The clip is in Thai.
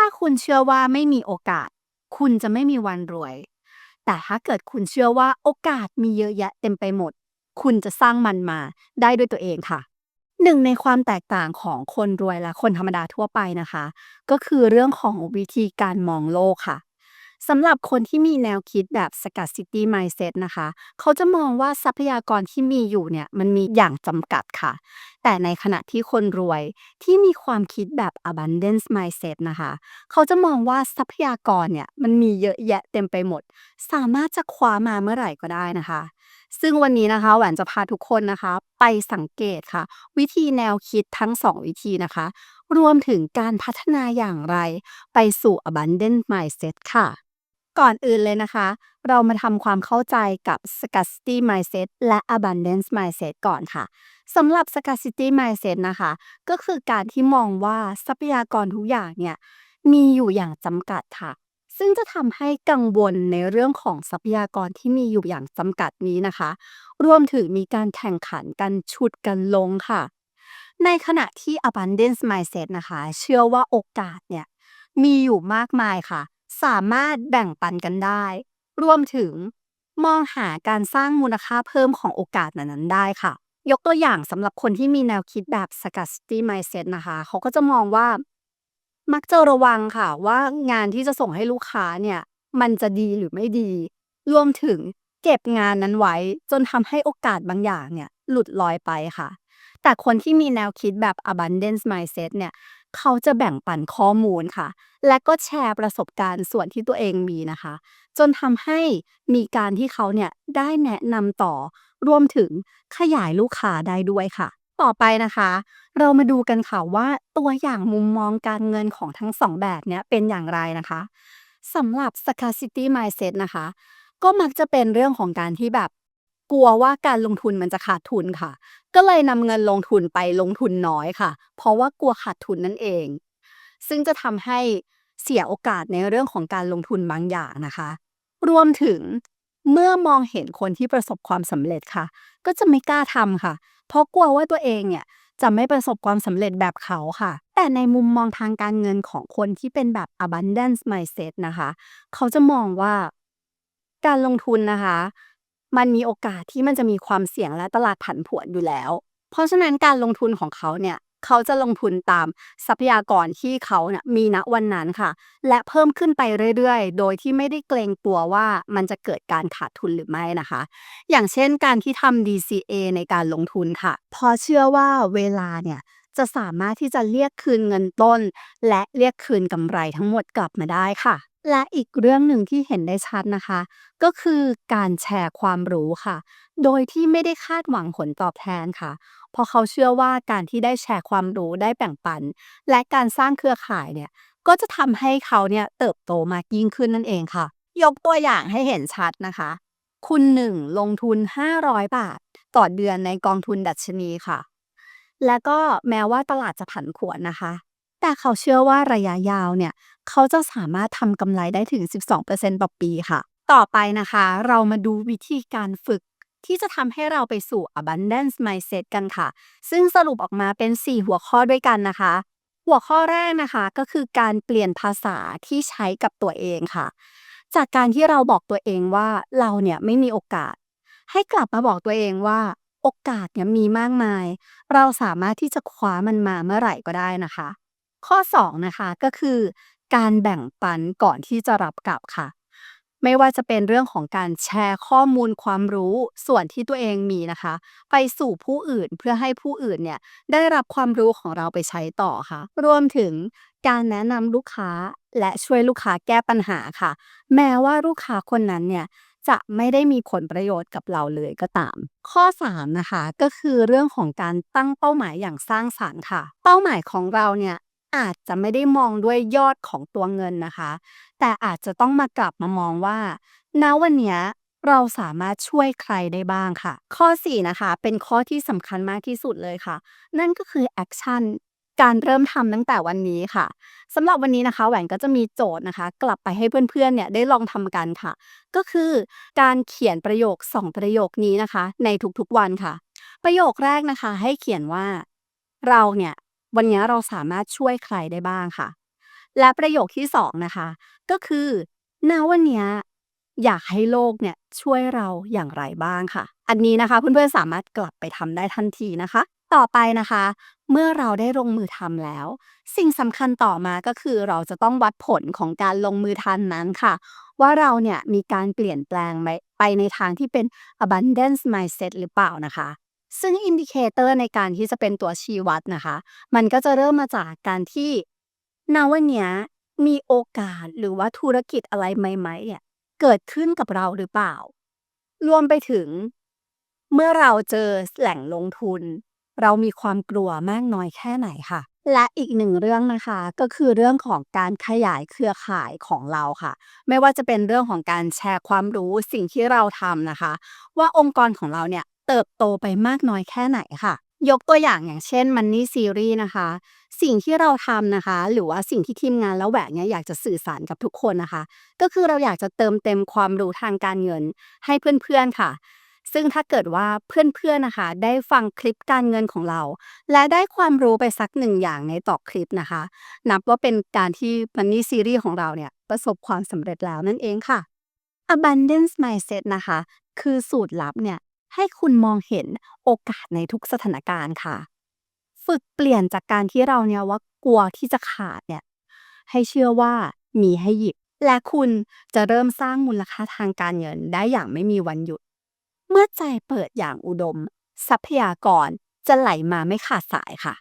ถ้าคุณเชื่อว่าไม่มีโอกาส คุณจะไม่มีวันรวย แต่ถ้าเกิดคุณเชื่อว่าโอกาสมีเยอะแยะเต็มไปหมด คุณจะสร้างมันมาได้ด้วยตัวเองค่ะ หนึ่งในความแตกต่างของคนรวยและคนธรรมดาทั่วไปนะคะ ก็คือเรื่องของวิธีการมองโลกค่ะ สำหรับคนที่มีแนวคิดแบบ scarcity mindset นะคะ เขาจะมองว่าทรัพยากรที่มีอยู่เนี่ยมันมีอย่างจำกัดค่ะ แต่ในขณะที่คนรวยที่มีความคิดแบบ abundance mindset นะคะ เขาจะมองว่าทรัพยากรเนี่ยมันมีเยอะแยะเต็มไปหมด สามารถจะคว้ามาเมื่อไหร่ก็ได้นะคะ ซึ่งวันนี้นะคะแหวนจะพาทุกคนนะคะ ไปสังเกตค่ะ วิธีแนวคิดทั้ง 2 วิธีนะคะ รวมถึงการพัฒนาอย่างไร ไปสู่ abundant mindset ค่ะ ก่อนอื่นเลยนะคะ เรามาทำความเข้าใจกับ scarcity mindset และ abundance mindset ก่อนค่ะสำหรับ scarcity mindset นะคะ ก็คือการที่มองว่าทรัพยากรทุกอย่างเนี่ยมีอยู่อย่างจำกัดค่ะ ซึ่งจะทำให้กังวลในเรื่องของทรัพยากรที่มีอยู่อย่างจำกัดนี้นะคะ รวมถึงมีการแข่งขันกันฉุดกันลงค่ะ ในขณะที่ abundance mindset นะคะ เชื่อว่าโอกาสเนี่ยมีอยู่มากมายค่ะ สามารถแบ่งปันกันได้ รวมถึงมองหาการสร้างมูลค่าเพิ่มของโอกาสนั้นๆได้ค่ะ ยกตัวอย่างสำหรับคนที่มีแนวคิดแบบ scarcity mindset นะคะ เขาก็จะมองว่า มักจะระวังค่ะว่างานที่จะส่งให้ลูกค้าเนี่ย มันจะดีหรือไม่ดี รวมถึงเก็บงานนั้นไว้ จนทำให้โอกาสบางอย่างเนี่ย หลุดลอยไปค่ะ แต่คนที่มีแนวคิดแบบ abundance mindset เนี่ย เขาจะแบ่งปันข้อมูลค่ะ และก็แชร์ประสบการณ์ส่วนที่ตัวเองมีนะคะ จนทำให้มีการที่เขาเนี่ยได้แนะนำต่อ รวมถึงขยายลูกค้าได้ด้วยค่ะ ต่อไปนะคะ เรามาดูกันค่ะว่าตัวอย่างมุมมองการเงินของทั้งสองแบบเนี้ยเป็นอย่างไรนะคะสำหรับ scarcity mindset นะคะ ก็มักจะเป็นเรื่องของการที่แบบกลัวว่าการลงทุนมันจะขาดทุนค่ะ ก็เลยนำเงินลงทุนไปลงทุนน้อยค่ะ เพราะว่ากลัวขาดทุนนั่นเอง ซึ่งจะทำให้เสียโอกาสในเรื่องของการลงทุนบางอย่างนะคะ รวมถึงเมื่อมองเห็นคนที่ประสบความสำเร็จค่ะ ก็จะไม่กล้าทำค่ะ เพราะกลัวว่าตัวเองเนี่ยจะไม่ประสบความสำเร็จแบบเขาค่ะ แต่ในมุมมองทางการเงินของคนที่เป็นแบบ abundance mindset นะคะ เขาจะมองว่าการลงทุนนะคะ มันมีโอกาสที่มันจะมีความเสี่ยงและตลาดผันผวนอยู่แล้ว เพราะฉะนั้นการลงทุนของเขาเนี่ยเขาจะลงทุนตามทรัพยากรที่เขาเนี่ยมีณวันนั้นค่ะ และเพิ่มขึ้นไปเรื่อยๆ โดยที่ไม่ได้เกรงกลัวว่ามันจะเกิดการขาดทุนหรือไม่นะคะ อย่างเช่นการที่ทำ DCA ในการลงทุนค่ะพราะเชื่อว่าเวลาเนี่ยจะสามารถที่จะเรียกคืนเงินต้น และเรียกคืนกำไรทั้งหมดกลับมาได้ค่ะ และอีกเรื่องหนึ่งที่เห็นได้ชัดนะคะ ก็คือการแชร์ความรู้ค่ะ โดยที่ไม่ได้คาดหวังผลตอบแทนค่ะ เพราะเขาเชื่อว่าการที่ได้แชร์ความรู้ได้แบ่งปัน และการสร้างเครือข่ายเนี่ยก็จะทำให้เขาเนี่ยเติบโตมากยิ่งขึ้นนั่นเองค่ะ ยกตัวอย่างให้เห็นชัดนะคะ คุณหนึ่งลงทุน 500 บาท ต่อเดือนในกองทุนดัชนีค่ะ และก็แม้ว่าตลาดจะผันผวนนะคะ แต่เขาเชื่อว่าระยะยาวเนี่ย เขาจะสามารถทำกำไรได้ถึง 12%ต่อปีค่ะ ต่อไปนะคะ เรามาดูวิธีการฝึกที่จะทำให้เราไปสู่ abundance mindset กันค่ะ ซึ่งสรุปออกมาเป็น 4 หัวข้อด้วยกันนะคะ หัวข้อแรกนะคะก็คือการเปลี่ยนภาษาที่ใช้กับตัวเองค่ะ จากการที่เราบอกตัวเองว่าเราเนี่ยไม่มีโอกาส ให้กลับมาบอกตัวเองว่า โอกาสเนี่ยมีมากมาย เราสามารถที่จะคว้ามันมาเมื่อไหร่ก็ได้นะคะ ข้อ 2 นะคะก็คือการแบ่งปันก่อนที่จะรับกลับค่ะ ไม่ว่าจะเป็นเรื่องของการแชร์ข้อมูลความรู้ส่วนที่ตัวเองมีนะคะ ไปสู่ผู้อื่นเพื่อให้ผู้อื่นเนี่ยได้รับความรู้ของเราไปใช้ต่อค่ะ รวมถึงการแนะนำลูกค้าและช่วยลูกค้าแก้ปัญหาค่ะ แม้ว่าลูกค้าคนนั้นเนี่ยจะไม่ได้มีผลประโยชน์กับเราเลยก็ตาม ข้อ 3 นะคะ ก็คือเรื่องของการตั้งเป้าหมายอย่างสร้างสรรค์ค่ะ เป้าหมายของเราเนี่ย อาจจะไม่ได้มองด้วยยอดของตัวเงินนะคะ แต่อาจจะต้องมากลับมามองว่า ณ วันเนี้ยเราสามารถช่วยใครได้บ้างค่ะ ข้อ 4 นะคะ เป็นข้อที่สำคัญมากที่สุดเลยค่ะ นั่นก็คือแอคชั่น การเริ่มทำตั้งแต่วันนี้ค่ะสำหรับวันนี้นะคะ แหวนก็จะมีโจทย์นะคะ กลับไปให้เพื่อนๆเนี่ยได้ลองทำกันค่ะ ก็คือการเขียนประโยค 2 ประโยคนี้นะคะ ในทุกๆวันค่ะ ประโยคแรกนะคะ ให้เขียนว่า เราเนี่ย วันนี้เราสามารถช่วยใครได้บ้างค่ะ และประโยคที่สองนะคะ ก็คือณวันนี้อยากให้โลกเนี่ยช่วยเราอย่างไรบ้างค่ะ อันนี้นะคะเพื่อนๆสามารถกลับไปทำได้ทันทีนะคะ ต่อไปนะคะ เมื่อเราได้ลงมือทำแล้ว สิ่งสำคัญต่อมาก็คือเราจะต้องวัดผลของการลงมือทำนั้นค่ะ ว่าเราเนี่ยมีการเปลี่ยนแปลงไปในทางที่เป็น abundance mindset หรือเปล่านะคะ ซึ่งอินดิเคเตอร์ในการที่จะเป็นตัวชี้วัดนะคะ มันก็จะเริ่มมาจากการที่ณวันเนี้ยมีโอกาสหรือว่าธุรกิจอะไรใหม่ๆเนี่ยเกิดขึ้นกับเราหรือเปล่า รวมไปถึง เมื่อเราเจอแหล่งลงทุน เรามีความกลัวมากน้อยแค่ไหนค่ะ และอีกหนึ่งเรื่องนะคะ ก็คือเรื่องของการขยายเครือข่ายของเราค่ะ ไม่ว่าจะเป็นเรื่องของการแชร์ความรู้สิ่งที่เราทำนะคะ ว่าองค์กรของเราเนี่ย เติบโตไปมากน้อยแค่ไหนค่ะ ยกตัวอย่างอย่างเช่น Money Series นะคะ สิ่งที่เราทำนะคะ หรือว่าสิ่งที่ทีมงานแล้วแหวกเนี่ยอยากจะสื่อสารกับทุกคนนะคะ ก็คือเราอยากจะเติมเต็มความรู้ทางการเงินให้เพื่อนๆค่ะซึ่งถ้าเกิดว่าเพื่อนๆนะคะ ได้ฟังคลิปการเงินของเรา และได้ความรู้ไปสักหนึ่งอย่างในต่อคลิปนะคะ นับว่าเป็นการที่ Money Series ของเราเนี่ยประสบความสำเร็จแล้วนั่นเองค่ะ Abundance Mindset นะคะ คือสูตรลับเนี่ย ให้คุณมองเห็นโอกาสในทุกสถานการณ์ค่ะ ฝึกเปลี่ยนจากการที่เราเนี่ยว่ากลัวที่จะขาดเนี่ย ให้เชื่อว่ามีให้หยิบ และคุณจะเริ่มสร้างมูลค่าทางการเงินได้อย่างไม่มีวันหยุด เมื่อใจเปิดอย่างอุดม ทรัพยากรจะไหลมาไม่ขาดสายค่ะ